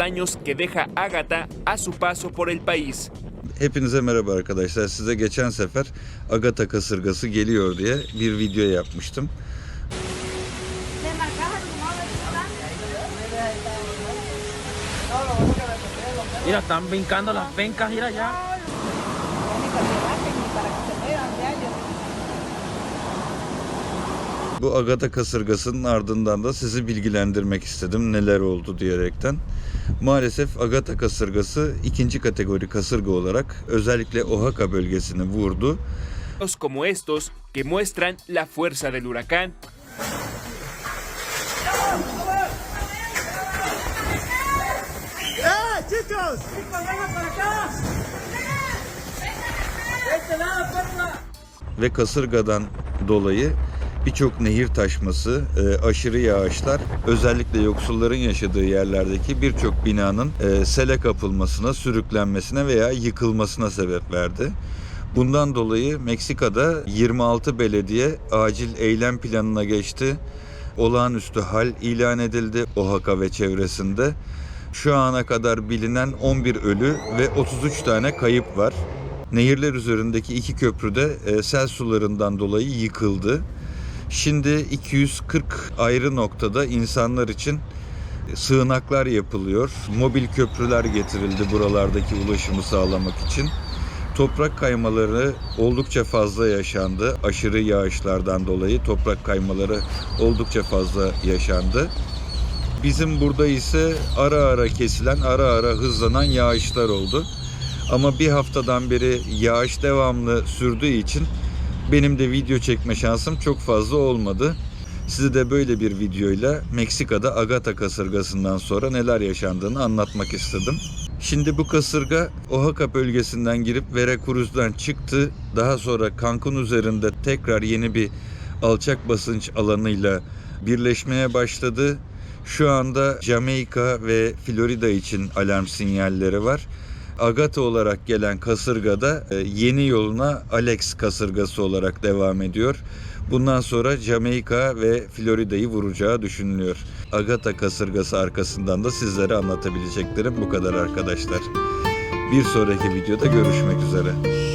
daños que deja Ágata a su paso por el país. Hepinize merhaba arkadaşlar. Size geçen sefer Agata kasırgası geliyor diye bir video yapmıştım. Mira, están brincando las pencas, mira ya. Bu Agata kasırgasının ardından da sizi bilgilendirmek istedim neler oldu diyerekten. Maalesef Agata kasırgası ikinci kategori kasırga olarak özellikle Oaxaca bölgesini vurdu. Como estos que muestran la fuerza del huracán. ve kasırgadan dolayı birçok nehir taşması, e, aşırı yağışlar özellikle yoksulların yaşadığı yerlerdeki birçok binanın e, sele kapılmasına, sürüklenmesine veya yıkılmasına sebep verdi. Bundan dolayı Meksika'da 26 belediye acil eylem planına geçti. Olağanüstü hal ilan edildi Oaxaca ve çevresinde. Şu ana kadar bilinen 11 ölü ve 33 tane kayıp var. Nehirler üzerindeki iki köprü de e, sel sularından dolayı yıkıldı. Şimdi 240 ayrı noktada insanlar için sığınaklar yapılıyor. Mobil köprüler getirildi buralardaki ulaşımı sağlamak için. Toprak kaymaları oldukça fazla yaşandı. Aşırı yağışlardan dolayı toprak kaymaları oldukça fazla yaşandı. Bizim burada ise ara ara kesilen, ara ara hızlanan yağışlar oldu. Ama bir haftadan beri yağış devamlı sürdüğü için benim de video çekme şansım çok fazla olmadı. Size de böyle bir videoyla Meksika'da Agata kasırgasından sonra neler yaşandığını anlatmak istedim. Şimdi bu kasırga Oaxaca bölgesinden girip Veracruz'dan çıktı. Daha sonra Cancun üzerinde tekrar yeni bir alçak basınç alanıyla birleşmeye başladı. Şu anda Jamaika ve Florida için alarm sinyalleri var. Agata olarak gelen kasırga da e, yeni yoluna Alex kasırgası olarak devam ediyor. Bundan sonra Jamaika ve Florida'yı vuracağı düşünülüyor. Agata kasırgası arkasından da sizlere anlatabileceklerim bu kadar arkadaşlar. Bir sonraki videoda görüşmek üzere.